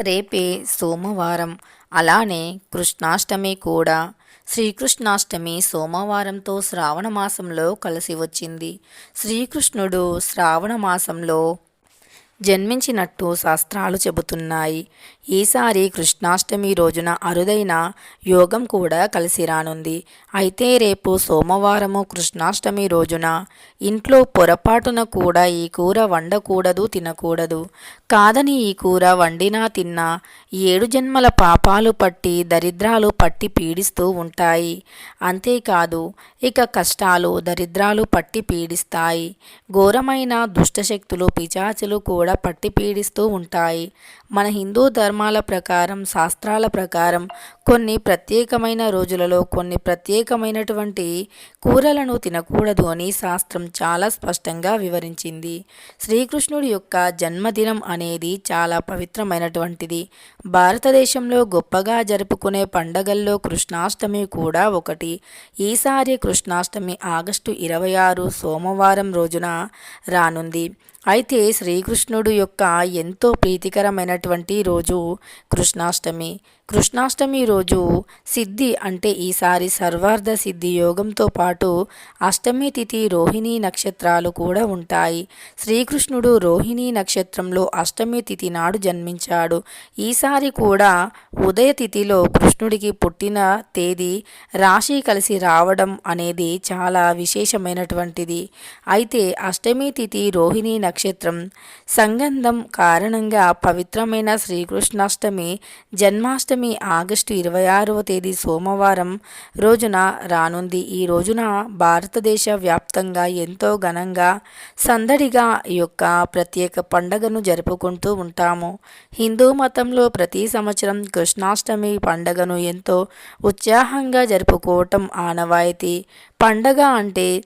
రేపే సోమవారం. అలానే కృష్ణాష్టమి కూడా. శ్రీకృష్ణాష్టమి సోమవారంతో శ్రావణ మాసంలో కలిసి వచ్చింది. శ్రీకృష్ణుడు శ్రావణ మాసంలో జన్మించినట్టు శాస్త్రాలు చెబుతున్నాయి. ఈసారి కృష్ణాష్టమి రోజున అరుదైన యోగం కూడా కలిసి రానుంది. అయితే రేపు సోమవారము కృష్ణాష్టమి రోజున ఇంట్లో పొరపాటున కూడా ఈ కూర వండకూడదు తినకూడదు. కాదని ఈ కూర వండినా తిన్నా ఏడు జన్మల పాపాలు పట్టి దరిద్రాలు పట్టి పీడిస్తూ ఉంటాయి. అంతేకాదు ఇక కష్టాలు దరిద్రాలు పట్టి పీడిస్తాయి. ఘోరమైన దుష్టశక్తులు పిచాచులు కూడా పట్టి పీడిస్తూ ఉంటాయి. మన హిందూ ధర్మాల ప్రకారం శాస్త్రాల ప్రకారం కొన్ని ప్రత్యేకమైన రోజులలో కొన్ని ప్రత్యేకమైనటువంటి కూరలను తినకూడదు అని శాస్త్రం చాలా స్పష్టంగా వివరించింది. శ్రీకృష్ణుడి యొక్క జన్మదినం అనేది చాలా పవిత్రమైనటువంటిది. భారతదేశంలో గొప్పగా జరుపుకునే పండగల్లో కృష్ణాష్టమి కూడా ఒకటి. ఈసారి కృష్ణాష్టమి ఆగస్టు ఇరవై ఆరు సోమవారం రోజున రానుంది. అయితే శ్రీకృష్ణుడు యొక్క ఎంతో ప్రీతికరమైన ఉన్నటువంటి రోజు కృష్ణాష్టమి. కృష్ణాష్టమి రోజు సిద్ధి అంటే ఈసారి సర్వార్థ సిద్ధి యోగంతో పాటు అష్టమి తిథి రోహిణీ నక్షత్రాలు కూడా ఉంటాయి. శ్రీకృష్ణుడు రోహిణీ నక్షత్రంలో అష్టమి తిథి నాడు జన్మించాడు. ఈసారి కూడా ఉదయ తిథిలో కృష్ణుడికి పుట్టిన తేదీ రాశి కలిసి రావడం అనేది చాలా విశేషమైనటువంటిది. అయితే అష్టమి తిథి రోహిణీ నక్షత్రం సంగంధం కారణంగా పవిత్రమైన శ్రీకృష్ణాష్టమి జన్మాష్టమి ఆగస్టు ఇరవై ఆరవ తేదీ సోమవారం రోజున రానుంది. ఈ రోజున భారతదేశ వ్యాప్తంగా ఎంతో ఘనంగా సందడిగా ఈ యొక్క ప్రత్యేక పండగను జరుపుకుంటూ ఉంటాము. హిందూ మతంలో ప్రతి సంవత్సరం కృష్ణాష్టమి పండగను ఎంతో ఉత్సాహంగా జరుపుకోవటం ఆనవాయితీ. పండగ అంటే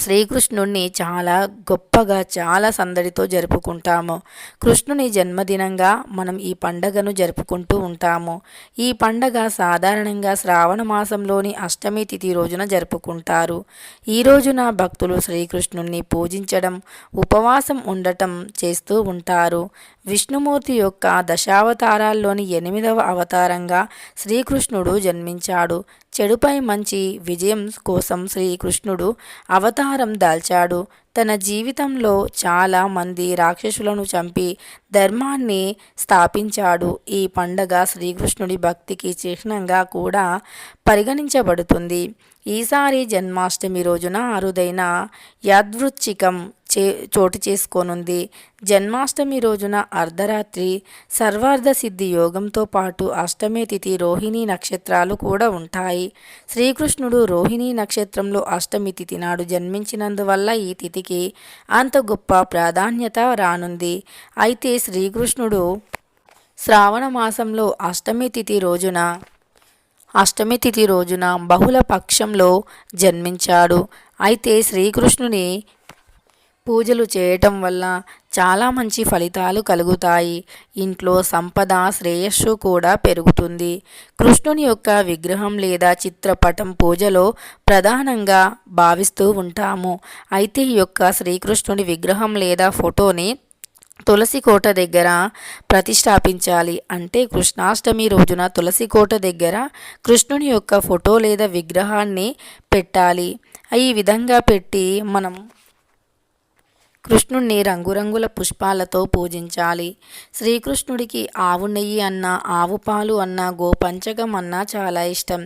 శ్రీకృష్ణుణ్ణి చాలా గొప్పగా చాలా సందడితో జరుపుకుంటాము. కృష్ణుని జన్మదినంగా మనం ఈ పండగను జరుపుకుంటూ ఉంటాము. ఈ పండగ సాధారణంగా శ్రావణ మాసంలోని అష్టమి తిథి రోజున జరుపుకుంటారు. ఈ రోజున భక్తులు శ్రీకృష్ణుణ్ణి పూజించడం ఉపవాసం ఉండటం చేస్తూ ఉంటారు. విష్ణుమూర్తి యొక్క దశావతారాల్లోని ఎనిమిదవ అవతారంగా శ్రీకృష్ణుడు జన్మించాడు. చెడుపై మంచి విజయం కోసం శ్రీకృష్ణుడు అవతారం దాల్చాడు. తన జీవితంలో చాలా మంది రాక్షసులను చంపి ధర్మాన్ని స్థాపించాడు. ఈ పండగ శ్రీకృష్ణుడి భక్తికి చిహ్నంగా కూడా పరిగణించబడుతుంది. ఈసారి జన్మాష్టమి రోజున అరుదైన యాదృచ్ఛికం చే చోటు చేసుకోనుంది. జన్మాష్టమి రోజున అర్ధరాత్రి సర్వార్థ సిద్ధి యోగంతో పాటు అష్టమి తిథి రోహిణీ నక్షత్రాలు కూడా ఉంటాయి. శ్రీకృష్ణుడు రోహిణీ నక్షత్రంలో అష్టమి తిథి నాడు జన్మించినందువల్ల ఈ తిథికి అంత గొప్ప ప్రాధాన్యత రానుంది. అయితే శ్రీకృష్ణుడు శ్రావణ మాసంలో అష్టమి తిథి రోజున అష్టమి తిథి రోజున బహుళ పక్షంలో జన్మించాడు. అయితే శ్రీకృష్ణుని పూజలు చేయటం వల్ల చాలా మంచి ఫలితాలు కలుగుతాయి. ఇంట్లో సంపద శ్రేయస్సు కూడా పెరుగుతుంది. కృష్ణుని యొక్క విగ్రహం లేదా చిత్రపటం పూజలో ప్రధానంగా భావిస్తూ ఉంటాము. అయితే ఈ యొక్క శ్రీకృష్ణుని విగ్రహం లేదా ఫోటోని తులసి కోట దగ్గర ప్రతిష్టాపించాలి అంటే కృష్ణాష్టమి రోజున తులసి కోట దగ్గర కృష్ణుని యొక్క ఫోటో లేదా విగ్రహాన్ని పెట్టాలి. ఈ విధంగా పెట్టి మనం కృష్ణుణ్ణి రంగురంగుల పుష్పాలతో పూజించాలి. శ్రీకృష్ణుడికి ఆవు నెయ్యి అన్న ఆవు పాలు అన్న గోపంచకం అన్నా చాలా ఇష్టం.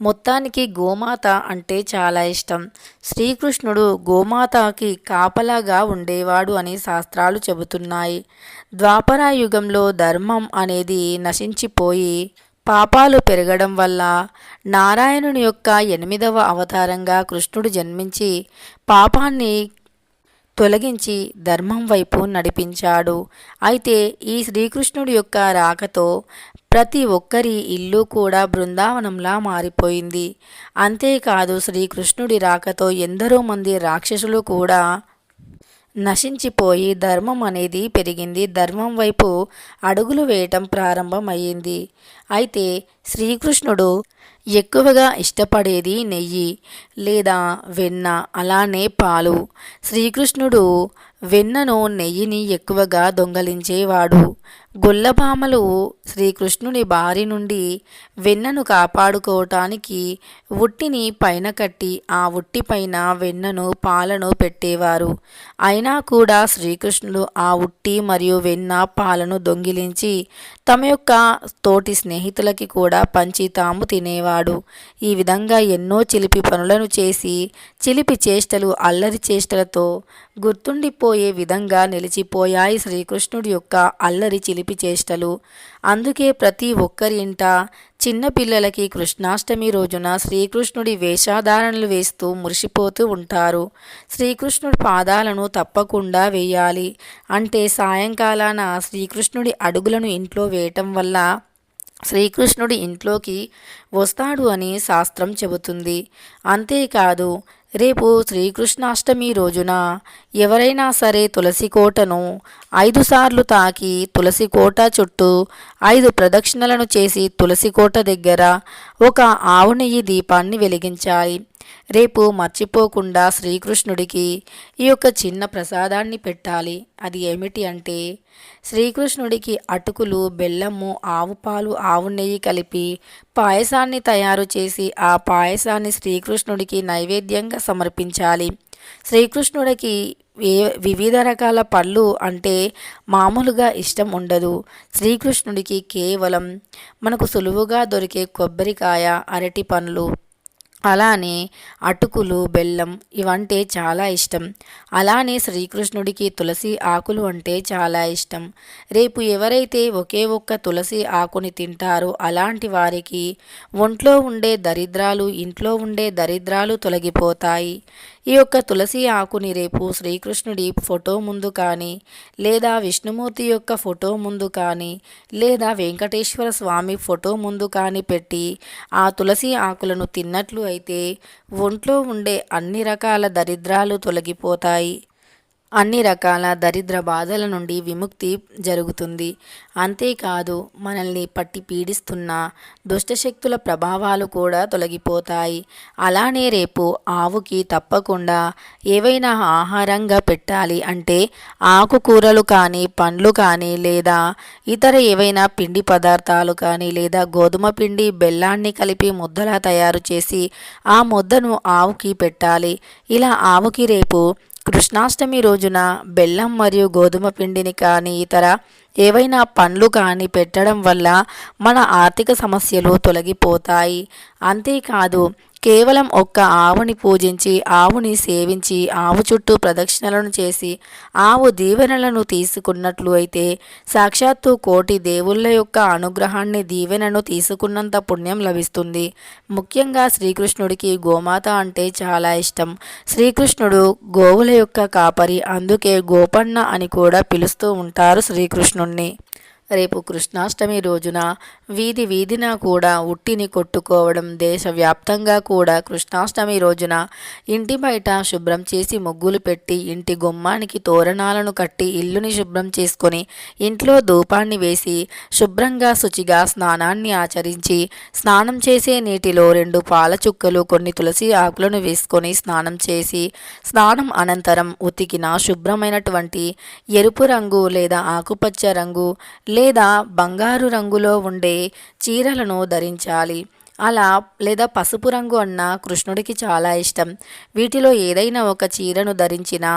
మొత్తానికి గోమాత అంటే చాలా ఇష్టం. శ్రీకృష్ణుడు గోమాతకి కాపలాగా ఉండేవాడు అని శాస్త్రాలు చెబుతున్నాయి. ద్వాపరాయుగంలో ధర్మం అనేది నశించిపోయి పాపాలు పెరగడం వల్ల నారాయణుని యొక్క ఎనిమిదవ అవతారంగా కృష్ణుడు జన్మించి పాపాన్ని తొలగించి ధర్మం వైపు నడిపించాడు. అయితే ఈ శ్రీకృష్ణుడి యొక్క రాకతో ప్రతి ఒక్కరి ఇల్లు కూడా బృందావనంలా మారిపోయింది. అంతేకాదు శ్రీకృష్ణుడి రాకతో ఎందరో మంది రాక్షసులు కూడా నశించిపోయి ధర్మం అనేది పెరిగింది. ధర్మం వైపు అడుగులు వేయటం ప్రారంభమయ్యింది. అయితే శ్రీకృష్ణుడు ఎక్కువగా ఇష్టపడేది నెయ్యి లేదా వెన్న అలానే పాలు. శ్రీకృష్ణుడు వెన్నను నెయ్యిని ఎక్కువగా దొంగలించేవాడు. గొల్లభామలు శ్రీకృష్ణుని బారి నుండి వెన్నను కాపాడుకోవటానికి ఉట్టిని పైన కట్టి ఆ ఉట్టి పైన వెన్నను పాలను పెట్టేవారు. అయినా కూడా శ్రీకృష్ణుడు ఆ ఉట్టి మరియు వెన్న పాలను దొంగిలించి తమ యొక్క తోటి స్నేహితులకి కూడా పంచి తాము తినేవాడు. ఈ విధంగా ఎన్నో చిలిపి పనులను చేసి చిలిపి చేష్టలు అల్లరి చేష్టలతో గుర్తుండిపోయే విధంగా నిలిచిపోయాయి శ్రీకృష్ణుడి యొక్క అల్లరి చిలిపి చేష్టలు. అందుకే ప్రతి ఒక్కరి ఇంట చిన్నపిల్లలకి కృష్ణాష్టమి రోజున శ్రీకృష్ణుడి వేషాధారణలు వేస్తూ మురిసిపోతూ ఉంటారు. శ్రీకృష్ణుడి పాదాలను తప్పకుండా వేయాలి. అంటే సాయంకాలాన శ్రీకృష్ణుడి అడుగులను ఇంట్లో వేయటం వల్ల శ్రీకృష్ణుడి ఇంట్లోకి వస్తాడు అని శాస్త్రం చెబుతుంది. అంతేకాదు రేపు శ్రీకృష్ణాష్టమి రోజున ఎవరైనా సరే తులసి కోటను ఐదు సార్లు తాకి తులసి కోట చుట్టూ ఐదు ప్రదక్షిణలను చేసి తులసి కోట దగ్గర ఒక ఆవు నెయ్యి దీపాన్ని వెలిగించాలి రేపు మర్చిపోకుండా శ్రీకృష్ణుడికి ఈ యొక్క చిన్న ప్రసాదాన్ని పెట్టాలి. అది ఏమిటి అంటే శ్రీకృష్ణుడికి అటుకులు బెల్లము ఆవు పాలు ఆవు నెయ్యి కలిపి పాయసాన్ని తయారు చేసి ఆ పాయసాన్ని శ్రీకృష్ణుడికి నైవేద్యంగా సమర్పించాలి. శ్రీకృష్ణుడికి వివిధ రకాల పళ్ళు అంటే మామూలుగా ఇష్టం ఉండదు. శ్రీకృష్ణుడికి కేవలం మనకు సులువుగా దొరికే కొబ్బరికాయ అరటి పండ్లు అలానే అటుకులు బెల్లం ఇవంటే చాలా ఇష్టం. అలానే శ్రీకృష్ణుడికి తులసి ఆకులు అంటే చాలా ఇష్టం. రేపు ఎవరైతే ఒకే ఒక్క తులసి ఆకుని తింటారో అలాంటి వారికి ఒంట్లో ఉండే దరిద్రాలు ఇంట్లో ఉండే దరిద్రాలు తొలగిపోతాయి. ఈ యొక్క తులసి ఆకుని రేపు శ్రీకృష్ణుడి ఫోటో ముందు కానీ లేదా విష్ణుమూర్తి యొక్క ఫోటో ముందు కానీ లేదా వెంకటేశ్వర స్వామి ఫోటో ముందు కానీ పెట్టి ఆ తులసి ఆకులను తిన్నట్లు అయితే ఒంట్లో ఉండే అన్ని రకాల దరిద్రాలు తొలగిపోతాయి. అన్ని రకాల దరిద్ర బాధల నుండి విముక్తి జరుగుతుంది. అంతేకాదు మనల్ని పట్టి పీడిస్తున్న దుష్టశక్తుల ప్రభావాలు కూడా తొలగిపోతాయి. అలానే రేపు ఆవుకి తప్పకుండా ఏవైనా ఆహారంగా పెట్టాలి అంటే ఆకుకూరలు కానీ పండ్లు కానీ లేదా ఇతర ఏవైనా పిండి పదార్థాలు కానీ లేదా గోధుమ పిండి బెల్లాన్ని కలిపి ముద్దలా తయారు చేసి ఆ ముద్దను ఆవుకి పెట్టాలి. ఇలా ఆవుకి రేపు కృష్ణాష్టమి రోజున బెల్లం మరియు గోధుమ పిండిని కానీ ఇతర ఏవైనా పండ్లు కానీ పెట్టడం వల్ల మన ఆర్థిక సమస్యలు తొలగిపోతాయి. అంతేకాదు కేవలం ఒక్క ఆవుని పూజించి ఆవుని సేవించి ఆవు చుట్టూ ప్రదక్షిణలను చేసి ఆవు దీవెనలను తీసుకున్నట్లు అయితే సాక్షాత్తు కోటి దేవుళ్ళ యొక్క అనుగ్రహాన్ని దీవెనను తీసుకున్నంత పుణ్యం లభిస్తుంది. ముఖ్యంగా శ్రీకృష్ణుడికి గోమాత అంటే చాలా ఇష్టం. శ్రీకృష్ణుడు గోవుల యొక్క కాపరి అందుకే గోపన్న అని కూడా పిలుస్తూ ఉంటారు శ్రీకృష్ణుడు. నుండి రేపు కృష్ణాష్టమి రోజున వీధి వీధిన కూడా ఉట్టిని కొట్టుకోవడం దేశవ్యాప్తంగా కూడా కృష్ణాష్టమి రోజున ఇంటి బయట శుభ్రం చేసి ముగ్గులు పెట్టి ఇంటి గుమ్మానికి తోరణాలను కట్టి ఇల్లుని శుభ్రం చేసుకొని ఇంట్లో ధూపాన్ని వేసి శుభ్రంగా శుచిగా స్నానాన్ని ఆచరించి స్నానం చేసే నీటిలో రెండు పాల చుక్కలు కొన్ని తులసి ఆకులను వేసుకొని స్నానం చేసి స్నానం అనంతరం ఉతికిన శుభ్రమైనటువంటి ఎరుపు రంగు లేదా ఆకుపచ్చ రంగు లేదా బంగారు రంగులో ఉండే చీరలను ధరించాలి. అలా లేదా పసుపు రంగు అన్న కృష్ణుడికి చాలా ఇష్టం. వీటిలో ఏదైనా ఒక చీరను ధరించినా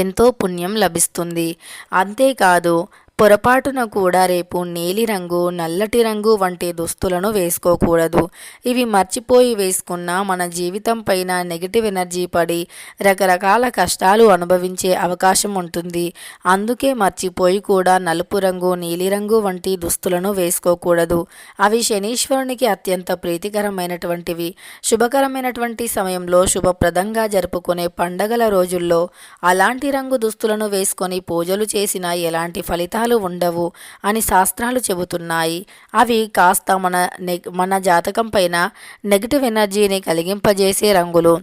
ఎంతో పుణ్యం లభిస్తుంది. అంతేకాదు పొరపాటున కూడా రేపు నీలిరంగు నల్లటి రంగు వంటి దుస్తులను వేసుకోకూడదు. ఇవి మర్చిపోయి వేసుకున్న మన జీవితం పైన నెగిటివ్ ఎనర్జీ పడి రకరకాల కష్టాలు అనుభవించే అవకాశం ఉంటుంది. అందుకే మర్చిపోయి కూడా నలుపు రంగు నీలిరంగు వంటి దుస్తులను వేసుకోకూడదు. అవి శనీశ్వరునికి అత్యంత ప్రీతికరమైనటువంటివి. శుభకరమైనటువంటి సమయంలో శుభప్రదంగా జరుపుకునే పండగల రోజుల్లో అలాంటి రంగు దుస్తులను వేసుకొని పూజలు చేసిన ఎలాంటి ఫలితాలు ఫలితాలు ఉండవు అని శాస్త్రాలు చెబుతున్నాయి. అవి కాస్త మన నె మన జాతకం పైన నెగిటివ్ ఎనర్జీని కలిగింపజేసే రంగులు.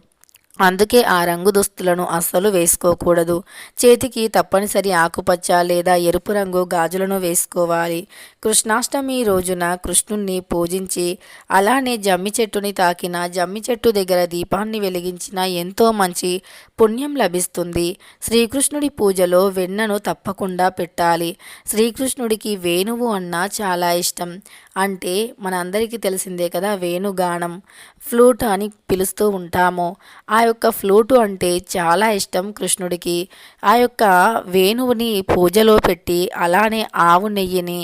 అందుకే ఆ రంగు దుస్తులను అస్సలు వేసుకోకూడదు. చేతికి తప్పనిసరి ఆకుపచ్చ లేదా ఎరుపు రంగు గాజులను వేసుకోవాలి. కృష్ణాష్టమి రోజున కృష్ణుణ్ణి పూజించి అలానే జమ్మి చెట్టుని తాకిన జమ్మి చెట్టు దగ్గర దీపాన్ని వెలిగించిన ఎంతో మంచి పుణ్యం లభిస్తుంది. శ్రీకృష్ణుడి పూజలో వెన్నను తప్పకుండా పెట్టాలి. శ్రీకృష్ణుడికి వేణువు అన్నా చాలా ఇష్టం. అంటే మనందరికీ తెలిసిందే కదా వేణుగానం. ఫ్లూట్ అని పిలుస్తూ ఉంటాము. ఆ యొక్క ఫ్లూటు అంటే చాలా ఇష్టం కృష్ణుడికి. ఆ యొక్క వేణువుని పూజలో పెట్టి అలానే ఆవు నెయ్యిని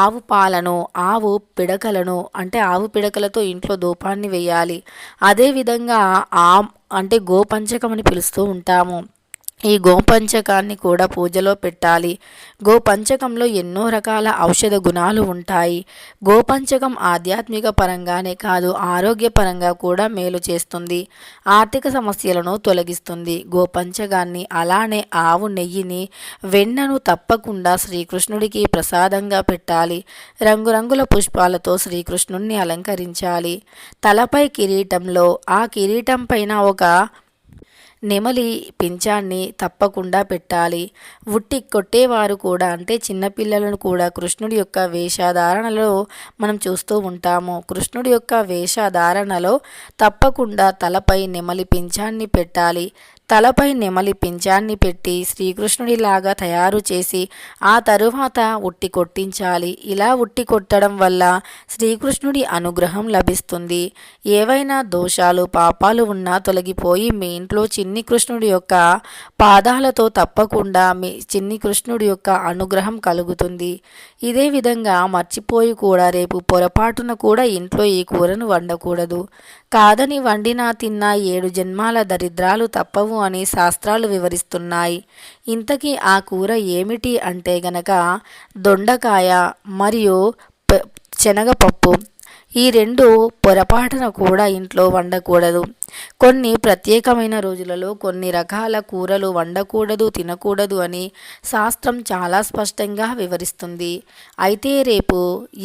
ఆవు పాలను ఆవు పిడకలను అంటే ఆవు పిడకలతో ఇంట్లో ధూపాన్ని వేయాలి. అదేవిధంగా ఆ అంటే గోపంచకం అని పిలుస్తూ ఉంటాము. ఈ గోపంచకాన్ని కూడా పూజలో పెట్టాలి. గోపంచకంలో ఎన్నో రకాల ఔషధ గుణాలు ఉంటాయి. గోపంచకం ఆధ్యాత్మిక పరంగానే కాదు ఆరోగ్యపరంగా కూడా మేలు చేస్తుంది. ఆర్థిక సమస్యలను తొలగిస్తుంది. గోపంచకాన్ని అలానే ఆవు నెయ్యిని వెన్నను తప్పకుండా శ్రీకృష్ణుడికి ప్రసాదంగా పెట్టాలి. రంగురంగుల పుష్పాలతో శ్రీకృష్ణుణ్ణి అలంకరించాలి. తలపై కిరీటంలో ఆ కిరీటం పైన ఒక నెమలి పింఛాన్ని తప్పకుండా పెట్టాలి. ఉట్టి కొట్టేవారు కూడా అంటే చిన్నపిల్లలను కూడా కృష్ణుడి యొక్క వేషధారణలో మనం చూస్తూ ఉంటాము. కృష్ణుడి యొక్క వేషధారణలో తప్పకుండా తలపై నెమలి పింఛాన్ని పెట్టాలి. తలపై నెమలి పింఛాన్ని పెట్టి శ్రీకృష్ణుడిలాగా తయారు చేసి ఆ తరువాత ఉట్టి కొట్టించాలి. ఇలా ఉట్టి కొట్టడం వల్ల శ్రీకృష్ణుడి అనుగ్రహం లభిస్తుంది. ఏవైనా దోషాలు పాపాలు ఉన్నా తొలగిపోయి మీ ఇంట్లో చిన్ని కృష్ణుడి యొక్క పాదాలతో తప్పకుండా మీ చిన్ని కృష్ణుడి యొక్క అనుగ్రహం కలుగుతుంది. ఇదే విధంగా మర్చిపోయి కూడా రేపు పొరపాటున కూడా ఇంట్లో ఈ కూరను వండకూడదు. కాదని వండినా తిన్నా ఏడు జన్మాల దరిద్రాలు తప్పవు అని శాస్త్రాలు వివరిస్తున్నాయి. ఇంతకీ ఆ కూర ఏమిటి అంటే గనక దొండకాయ మరియు శనగపప్పు. ఈ రెండు పొరపాటున కూడా ఇంట్లో వండకూడదు. కొన్ని ప్రత్యేకమైన రోజులలో కొన్ని రకాల కూరలు వండకూడదు తినకూడదు అని శాస్త్రం చాలా స్పష్టంగా వివరిస్తుంది. అయితే రేపు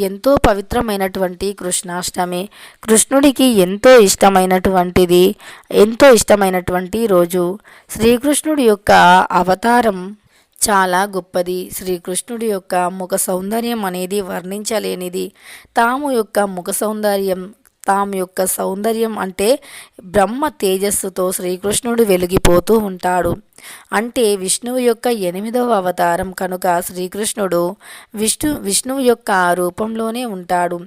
ఎంతో పవిత్రమైనటువంటి కృష్ణాష్టమి కృష్ణుడికి ఎంతో ఇష్టమైనటువంటిది ఎంతో ఇష్టమైనటువంటి రోజు. శ్రీకృష్ణుడి యొక్క అవతారం చాలా గొప్పది. శ్రీకృష్ణుడి యొక్క ముఖ సౌందర్యం అనేది వర్ణించలేనిది. తాము యొక్క ముఖ సౌందర్యం తాము యొక్క సౌందర్యం అంటే బ్రహ్మ తేజస్సుతో శ్రీకృష్ణుడు వెలిగిపోతూ ఉంటాడు. అంటే విష్ణువు యొక్క ఎనిమిదవ అవతారం కనుక శ్రీకృష్ణుడు విష్ణు విష్ణువు యొక్క రూపంలోనే ఉంటాడు.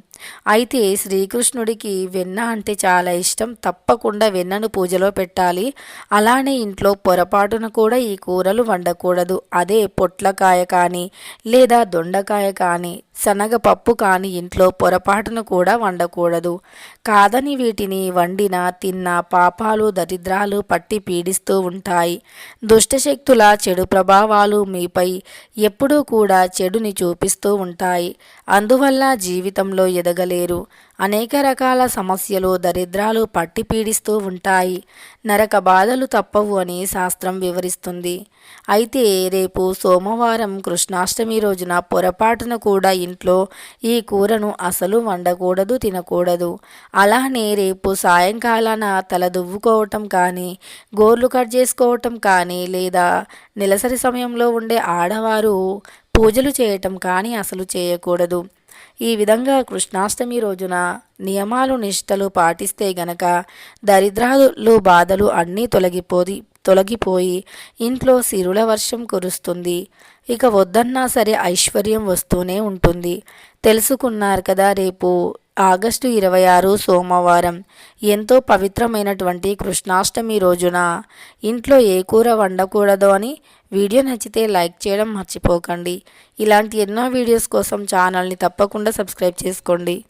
అయితే శ్రీకృష్ణుడికి వెన్న అంటే చాలా ఇష్టం. తప్పకుండా వెన్నను పూజలో పెట్టాలి. అలానే ఇంట్లో పొరపాటున కూడా ఈ కూరలు వండకూడదు. అదే పొట్లకాయ కానీ లేదా దొండకాయ కానీ శనగపప్పు కానీ ఇంట్లో పొరపాటున కూడా వండకూడదు. కాదని వీటిని వండిన తిన్న పాపాలు దరిద్రాలు పట్టి పీడిస్తూ ఉంటాయి. దుష్టశక్తుల చెడు ప్రభావాలు మీపై ఎప్పుడూ కూడా చెడుని చూపిస్తూ ఉంటాయి. అందువల్ల జీవితంలో ఎదగలేరు. అనేక రకాల సమస్యలు దరిద్రాలు పట్టి పీడిస్తూ ఉంటాయి. నరక బాధలు తప్పవు అని శాస్త్రం వివరిస్తుంది. అయితే రేపు సోమవారం కృష్ణాష్టమి రోజున పొరపాటున కూడా ఇంట్లో ఈ కూరను అసలు వండకూడదు తినకూడదు. అలానే రేపు సాయంకాలాన తల దువ్వుకోవటం కానీ గోర్లు కట్ చేసుకోవటం కానీ లేదా నెలసరి సమయంలో ఉండే ఆడవారు పూజలు చేయటం కానీ అసలు చేయకూడదు. ఈ విధంగా కృష్ణాష్టమి రోజున నియమాలు నిష్టలు పాటిస్తే గనక దరిద్రాలు బాధలు అన్నీ తొలగిపోయి తొలగిపోయి ఇంట్లో సిరుల వర్షం కురుస్తుంది. ఇక వద్దన్నా సరే ఐశ్వర్యం వస్తూనే ఉంటుంది. తెలుసుకున్నారు కదా రేపు ఆగస్టు ఇరవై ఆరు సోమవారం. ఎంతో పవిత్రమైనటువంటి కృష్ణాష్టమి రోజున ఇంట్లో ఏ కూర వండకూడదు అని వీడియో నచ్చితే లైక్ చేయడం మర్చిపోకండి. ఇలాంటి ఎన్నో వీడియోస్ కోసం ఛానల్ని తప్పకుండా సబ్స్క్రైబ్ చేసుకోండి.